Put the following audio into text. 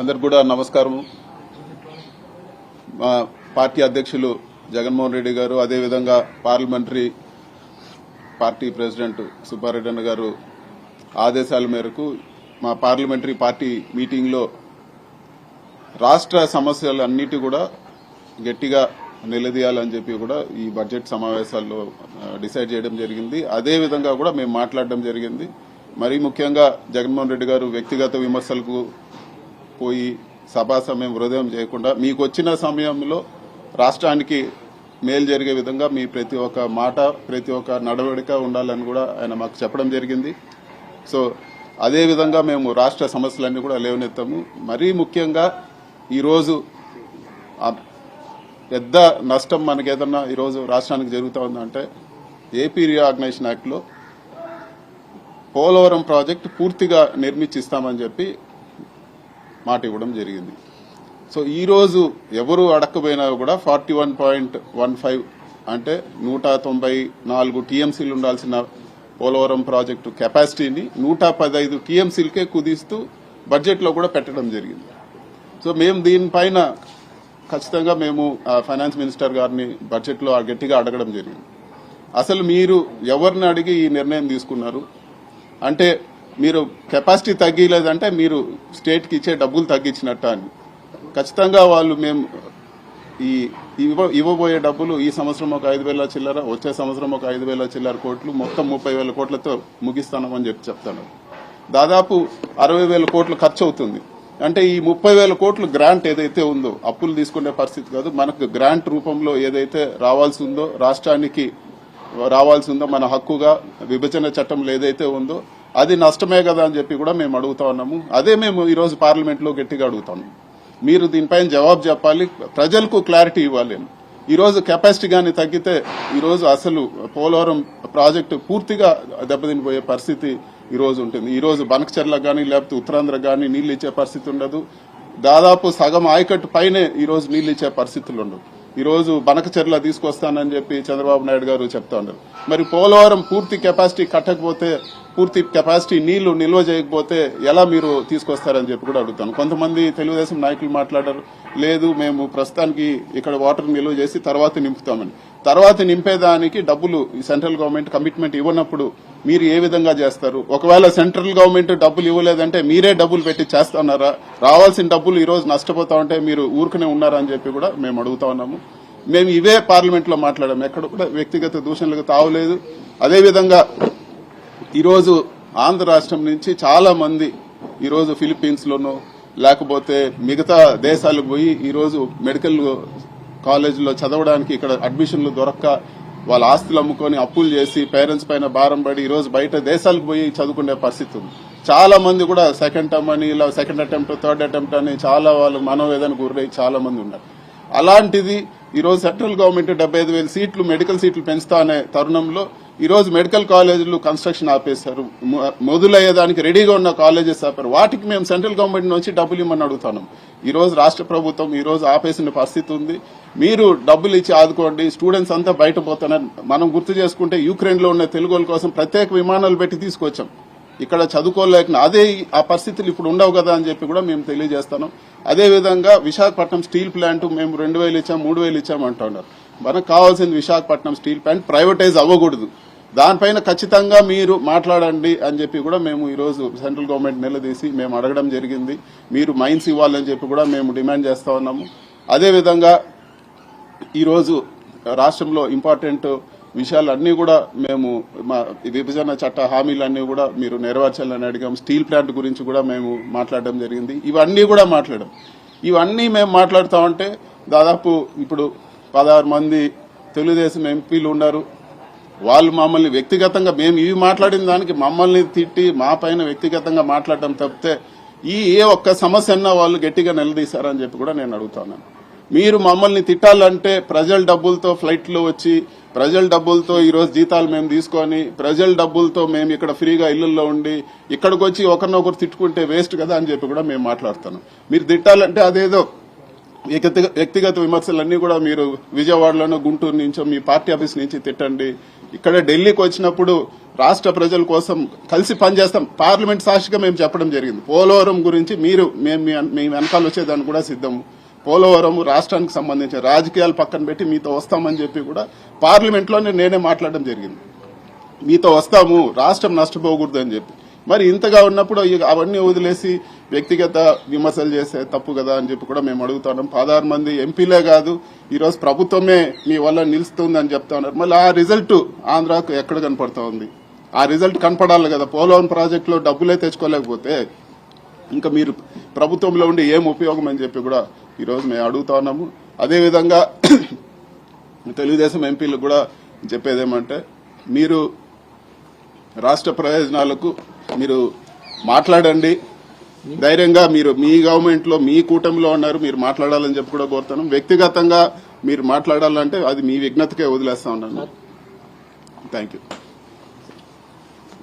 అందరికి కూడా నమస్కారం మా పార్టీ అధ్యక్షులు జగన్మోహన్ రెడ్డి గారు అదేవిధంగా పార్లమెంటరీ పార్టీ ప్రెసిడెంట్ సుబ్బారెడ్డి అన్న గారు ఆదేశాల మేరకు మా పార్లమెంటరీ పార్టీ మీటింగ్లో రాష్ట్ర సమస్యలన్నిటి కూడా గట్టిగా నిలదీయాలని చెప్పి కూడా ఈ బడ్జెట్ సమావేశాల్లో డిసైడ్ చేయడం జరిగింది. అదే విధంగా కూడా మేము మాట్లాడడం జరిగింది. మరీ ముఖ్యంగా జగన్మోహన్ రెడ్డి గారు వ్యక్తిగత విమర్శలకు పోయి సభా సమయం హృదయం చేయకుండా మీకు వచ్చిన సమయంలో రాష్ట్రానికి మేలు జరిగే విధంగా మీ ప్రతి ఒక్క మాట ప్రతి ఒక్క నడవడిక ఉండాలని కూడా ఆయన మాకు చెప్పడం జరిగింది. సో అదే విధంగా మేము రాష్ట్ర సమస్యలన్నీ కూడా లేవనెత్తాము. మరీ ముఖ్యంగా ఈరోజు పెద్ద నష్టం మనకి ఏదన్నా ఈరోజు రాష్ట్రానికి జరుగుతూ ఉందంటే ఏపీ రీఆర్గనైజేషన్ యాక్ట్లో పోలవరం ప్రాజెక్ట్ పూర్తిగా నిర్మించిస్తామని చెప్పి మాట ఇవ్వడం జరిగింది. సో ఈరోజు ఎవరు అడక్కపోయినా కూడా forty one point one five అంటే నూట తొంభై నాలుగు టీఎంసీలు ఉండాల్సిన పోలవరం ప్రాజెక్టు కెపాసిటీని నూట పదహైదు టీఎంసీలకే కుదిస్తూ బడ్జెట్లో కూడా పెట్టడం జరిగింది. సో మేము దీనిపైన ఖచ్చితంగా మేము ఆ, ఫైనాన్స్ మినిస్టర్ గారిని బడ్జెట్లో గట్టిగా అడగడం జరిగింది. అసలు మీరు ఎవరిని అడిగి ఈ నిర్ణయం తీసుకున్నారు? అంటే మీరు కెపాసిటీ తగ్గిలేదంటే మీరు స్టేట్కి ఇచ్చే డబ్బులు తగ్గించినట్ట అని. ఖచ్చితంగా వాళ్ళు మేము ఈ ఇవ్వ ఇవ్వబోయే డబ్బులు ఈ సంవత్సరం ఒక ఐదు వేల చిల్లర వచ్చే సంవత్సరం ఒక ఐదు వేల చిల్లర కోట్లు మొత్తం ముప్పై వేల కోట్లతో ముగిస్తామని చెప్పి చెప్తాను. దాదాపు అరవై వేల కోట్లు ఖర్చు అవుతుంది అంటే ఈ ముప్పై వేల కోట్లు గ్రాంట్ ఏదైతే ఉందో అప్పులు తీసుకునే పరిస్థితి కాదు మనకు గ్రాంట్ రూపంలో ఏదైతే రావాల్సి ఉందో రాష్ట్రానికి రావాల్సి ఉందో మన హక్కుగా విభజన చట్టంలో ఏదైతే ఉందో అది నష్టమే కదా అని చెప్పి కూడా మేము అడుగుతా ఉన్నాము. అదే మేము ఈరోజు పార్లమెంట్లో గట్టిగా అడుగుతాము మీరు దీనిపైన జవాబు చెప్పాలి. ప్రజలకు క్లారిటీ ఇవ్వాలి. ఈరోజు కెపాసిటీ కానీ తగ్గితే ఈరోజు అసలు పోలవరం ప్రాజెక్టు పూర్తిగా దెబ్బతినిపోయే పరిస్థితి ఈరోజు ఉంటుంది. ఈరోజు రోజు బనకచెర్లకు కానీ లేకపోతే ఉత్తరాంధ్ర కానీ నీళ్ళు ఇచ్చే పరిస్థితి ఉండదు. దాదాపు సగం ఆయకట్టు పైనే ఈరోజు నీళ్ళు ఇచ్చే పరిస్థితులు ఉండవు. ఈరోజు బనక బనకచెర్ల తీసుకొస్తానని చెప్పి చంద్రబాబు నాయుడు గారు చెప్తా ఉన్నారు. మరి పోలవరం పూర్తి కెపాసిటీ కట్టకపోతే పూర్తి కెపాసిటీ నీళ్ళు నిల్వ చేయకపోతే ఎలా మీరు తీసుకొస్తారని చెప్పి కూడా అడుగుతాను. కొంతమంది తెలుగుదేశం నాయకులు మాట్లాడారు లేదు మేము ప్రస్తుతానికి ఇక్కడ వాటర్ నిల్వ చేసి తర్వాత నింపుతామని. తర్వాత నింపేదానికి డబ్బులు ఈ సెంట్రల్ గవర్నమెంట్ కమిట్మెంట్ ఇవ్వనప్పుడు మీరు ఏ విధంగా చేస్తారు? ఒకవేళ సెంట్రల్ గవర్నమెంట్ డబ్బులు ఇవ్వలేదంటే మీరే డబ్బులు పెట్టి చేస్తున్నారా? రావాల్సిన డబ్బులు ఈ రోజు నష్టపోతా ఉంటే మీరు ఊరుకునే ఉన్నారా అని చెప్పి కూడా మేము అడుగుతా ఉన్నాము. మేము ఇవే పార్లమెంట్లో మాట్లాడాము. ఎక్కడ కూడా వ్యక్తిగత దూషణలకు తావలేదు. అదేవిధంగా ఈరోజు ఆంధ్ర రాష్ట్రం నుంచి చాలా మంది ఈరోజు ఫిలిప్పీన్స్లోనూ లేకపోతే మిగతా దేశాలకు పోయి ఈరోజు మెడికల్ కాలేజీలో చదవడానికి ఇక్కడ అడ్మిషన్లు దొరక్క వాళ్ళ ఆస్తులు అమ్ముకొని అప్పులు చేసి పేరెంట్స్ పైన భారం పడి ఈ రోజు బయట దేశాలకు పోయి చదువుకునే పరిస్థితి ఉంది. చాలా మంది కూడా సెకండ్ టర్మ్ అని ఇలా సెకండ్ అటెంప్ట్ థర్డ్ అటెంప్ట్ అని చాలా వాళ్ళు మనోవేదనకు గురై చాలా మంది ఉన్నారు. అలాంటిది ఈ రోజు సెంట్రల్ గవర్నమెంట్ డెబ్బై ఐదు వేల సీట్లు మెడికల్ సీట్లు పెంచుతా అనే తరుణంలో ఈరోజు మెడికల్ కాలేజీలు కన్స్ట్రక్షన్ ఆపేశారు. మొ- మొదలయ్యేదానికి రెడీగా ఉన్న కాలేజెస్ ఆపారు. వాటికి మేము సెంట్రల్ గవర్నమెంట్ నుంచి డబ్బులు ఇమ్మని అడుగుతున్నాం. ఈరోజు రాష్ట్ర ప్రభుత్వం ఈరోజు ఆపేసిన పరిస్థితి ఉంది. మీరు డబ్బులు ఇచ్చి ఆదుకోండి. స్టూడెంట్స్ అంతా బయట పోతున్నారు. మనం గుర్తు చేసుకుంటే యూక్రెయిన్లో ఉన్న తెలుగు వాళ్ళ కోసం ప్రత్యేక విమానాలు పెట్టి తీసుకొచ్చాం. ఇక్కడ చదువుకోలేక అదే ఆ పరిస్థితులు ఇప్పుడు ఉండవు కదా అని చెప్పి కూడా మేము తెలియజేస్తాను అదే విధంగా విశాఖపట్నం స్టీల్ ప్లాంట్ మేము రెండు వేలు ఇచ్చాం మూడు వేలు ఇచ్చాం అంటున్నారు. మనకు కావాల్సింది విశాఖపట్నం స్టీల్ ప్లాంట్ ప్రైవేటైజ్ అవ్వకూడదు. దానిపైన ఖచ్చితంగా మీరు మాట్లాడండి అని చెప్పి కూడా మేము ఈరోజు సెంట్రల్ గవర్నమెంట్ నిలదీసి మేము అడగడం జరిగింది. మీరు మైన్స్ ఇవ్వాలని చెప్పి కూడా మేము డిమాండ్ చేస్తా ఉన్నాము. అదేవిధంగా ఈరోజు రాష్ట్రంలో ఇంపార్టెంట్ విషయాలన్నీ కూడా మేము మా విభజన చట్ట హామీలన్నీ కూడా మీరు నెరవేర్చాలని అడిగాం స్టీల్ ప్లాంట్ గురించి కూడా మేము మాట్లాడడం జరిగింది. ఇవన్నీ కూడా మాట్లాడాం. ఇవన్నీ మేము మాట్లాడుతా ఉంటే దాదాపు ఇప్పుడు పదహారు మంది తెలుగుదేశం ఎంపీలు ఉన్నారు. వాళ్ళు మమ్మల్ని వ్యక్తిగతంగా మేము ఇవి మాట్లాడిన దానికి మమ్మల్ని తిట్టి మా పైన వ్యక్తిగతంగా మాట్లాడడం తప్పితే ఈ ఏ ఒక్క సమస్య అన్నా వాళ్ళు గట్టిగా నిలదీశారని చెప్పి కూడా నేను అడుగుతున్నాను మీరు మమ్మల్ని తిట్టాలంటే ప్రజల డబ్బులతో ఫ్లైట్లో వచ్చి ప్రజల డబ్బులతో ఈరోజు జీతాలు మేము తీసుకొని ప్రజల డబ్బులతో మేము ఇక్కడ ఫ్రీగా ఇళ్ళలో ఉండి ఇక్కడికి వచ్చి ఒకరినొకరు తిట్టుకుంటే వేస్ట్ కదా అని చెప్పి కూడా మేము మాట్లాడుతున్నాం. మీరు తిట్టాలంటే అదేదో వ్యక్తిగత వ్యక్తిగత విమర్శలన్నీ కూడా మీరు విజయవాడలోనో గుంటూరు నుంచో మీ పార్టీ ఆఫీస్ నుంచి తిట్టండి. ఇక్కడ ఢిల్లీకి వచ్చినప్పుడు రాష్ట్ర ప్రజల కోసం కలిసి పనిచేస్తాం. పార్లమెంట్ సాక్షిగా మేము చెప్పడం జరిగింది. పోలవరం గురించి మీరు మేము మీ- వెనకాల వచ్చేదాన్ని కూడా సిద్ధము పోలవరం రాష్ట్రానికి సంబంధించిన రాజకీయాలు పక్కన పెట్టి మీతో వస్తామని చెప్పి కూడా పార్లమెంట్లోనే నేనే మాట్లాడడం జరిగింది. మీతో వస్తాము రాష్ట్రం నష్టపోకూడదు అని చెప్పి. మరి ఇంతగా ఉన్నప్పుడు అవన్నీ వదిలేసి వ్యక్తిగత విమర్శలు చేసే తప్పు కదా అని చెప్పి కూడా మేము అడుగుతున్నాం. పదహారు మంది ఎంపీలే కాదు ఈరోజు ప్రభుత్వమే మీ వల్ల నిలుస్తుంది అని చెప్తా ఉన్నారు. మళ్ళీ ఆ రిజల్ట్ ఆంధ్రాకు ఎక్కడ కనపడతా ఉంది? ఆ రిజల్ట్ కనపడాలి కదా. పోలవరం ప్రాజెక్టులో డబ్బులే తెచ్చుకోలేకపోతే ఇంకా మీరు ప్రభుత్వంలో ఉండి ఏం ఉపయోగం అని చెప్పి కూడా ఈరోజు మేము అడుగుతా ఉన్నాము. అదేవిధంగా తెలుగుదేశం ఎంపీలకు కూడా చెప్పేది ఏమంటే మీరు రాష్ట్ర ప్రయోజనాలకు మీరు మాట్లాడండి. ధైర్యంగా మీరు మీ గవర్నమెంట్లో మీ కూటమిలో ఉన్నారు మీరు మాట్లాడాలని చెప్పి కూడా కోరుతాను వ్యక్తిగతంగా మీరు మాట్లాడాలంటే అది మీ విఘ్నతకే వదిలేస్తా ఉన్నాను. Thank you